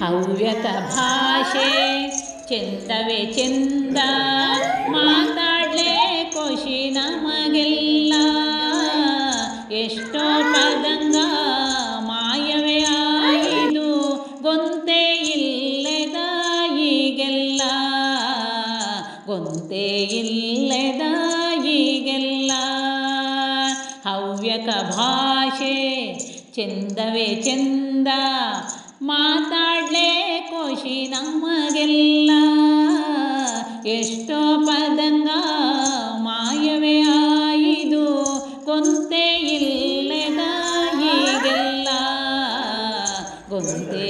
ಹವ್ಯಕ ಭಾಷೆ, ಚೆಂದವೇ ಚೆಂದ. ಮಾತಾಡಲೇ ಖುಷಿ ನಮಗೆಲ್ಲ. ಎಷ್ಟೋ ಪದಂಗ ಮಾಯವೇ ಆಯಿದು ಗೊಂತೆ ಇಲ್ಲದ ಈಗೆಲ್ಲ. ಗೊಂತೆ ಇಲ್ಲದ ಈಗೆಲ್ಲ. ಹವ್ಯಕ ಭಾಷೆ, ಚೆಂದವೇ ಚೆಂದ. ಖುಷಿ ನಮಗೆಲ್ಲ ಎಷ್ಟೋ ಪದಂಗ ಮಾಯವೇ ಆಯಿದು ಕೊಂತೆ ಇಲ್ಲದ ಈಗೆಲ್ಲ. ಗೊಂತೆ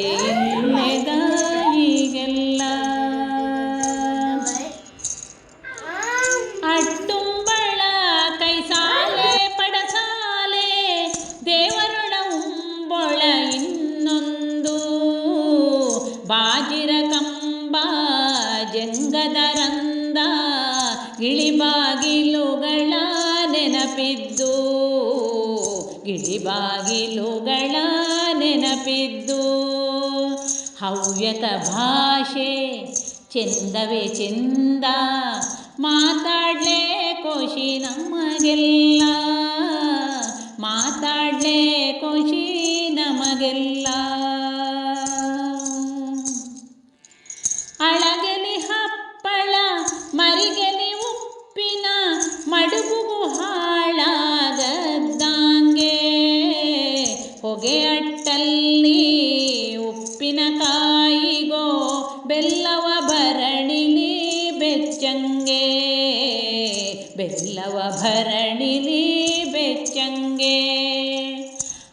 ಬಾಜಿರ ಕಂಬ ಜಂಗದ ರಂದ ಗಿಳಿಬಾಗಿಲುಗಳ ನೆನಪಿದ್ದು ಗಿಳಿಬಾಗಿಲುಗಳ ನೆನಪಿದ್ದು. ಹವ್ಯಕ ಭಾಷೆ, ಚೆಂದವೇ ಚೆಂದ, ಮಾತಾಡಲೇ ಖುಷಿ ನಮಗೆಲ್ಲ, ಮಾತಾಡಲೇ ಖುಷಿ ನಮಗೆಲ್ಲ. ಉಪ್ಪಿನಕಾಯಿಗೋ ಬೆಲ್ಲವ ಭರಣಿಲಿ ಬೆಚ್ಚಂಗೆ. ಬೆಲ್ಲವ ಭರಣಿಲಿ ಬೆಚ್ಚಂಗೆ.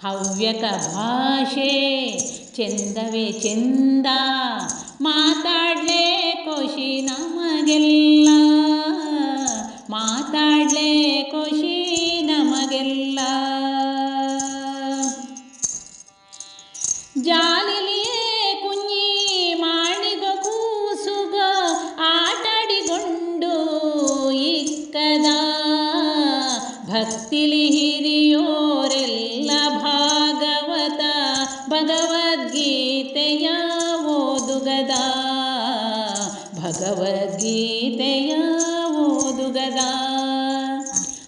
ಹವ್ಯಕ ಭಾಷೆ, ಚೆಂದವೇ ಚೆಂದ. ಮಾತಾಡಲೇ ಖುಷಿ ನಮಗೆಲ್ಲ. ಮಾತಾಡಲೇ ಖುಷಿ ಭಕ್ತಿಲಿ ಹಿರಿಯೋರೆಲ್ಲ ಭಾಗವತ ಭಗವದ್ಗೀತೆಯ ಓದುಗದ. ಭಗವದ್ಗೀತೆಯ ಓದುಗದ.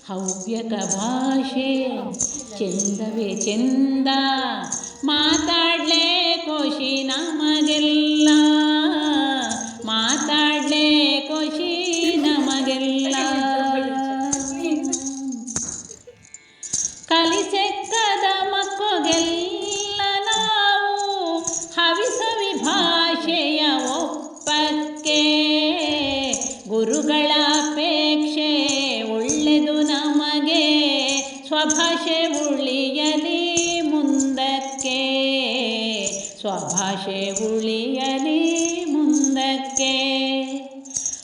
ಹವ್ಯಕ ಭಾಷೆ ಚೆಂದವೇ ಚೆಂದ. ಮಾತಾಡಲೇ ಖುಷಿ ಕಲಿಸೆಕ್ಕದ ಮಕ್ಕಗೆಲ್ಲ ನಾವು ಹವಿಸವಿ ಒಪ್ಪಕ್ಕೆ. ಗುರುಗಳ ಅಪೇಕ್ಷೆ ಒಳ್ಳೆದು ನಮಗೆ, ಸ್ವಭಾಷೆ ಉಳಿಯಲಿ ಮುಂದಕ್ಕೆ. ಸ್ವಭಾಷೆ ಉಳಿಯಲಿ ಮುಂದಕ್ಕೆ.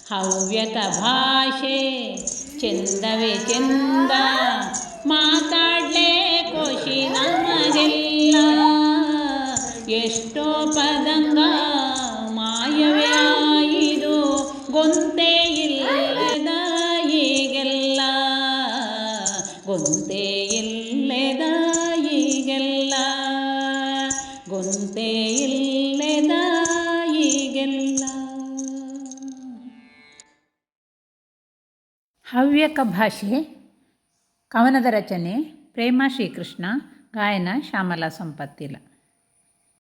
ಹವ್ಯತ ಭಾಷೆ, ಚೆಂದವೇ ಚೆಂದ. ಮಾತಾಡಲೇ ಖುಷಿ ನಮಗೆಲ್ಲ. ಎಷ್ಟೋ ಪದಂಗ ಮಾಯವೇ ಆಯಿದು, ಗೊಂತೆ ಇಲ್ಲದ ಈಗೆಲ್ಲ. ಗೊಂತೆ ಇಲ್ಲದ ಈಗೆಲ್ಲ. ಗೊಂತೆ ಇಲ್ಲದ ಈಗೆಲ್ಲ. ಹವ್ಯಕ ಭಾಷೆ ಕವನದ ರಚನೆ ಪ್ರೇಮ ಶ್ರೀಕೃಷ್ಣ ಗಾಯನ ಶ್ಯಾಮಲಾ ಸಂಪತ್ತಿಲ.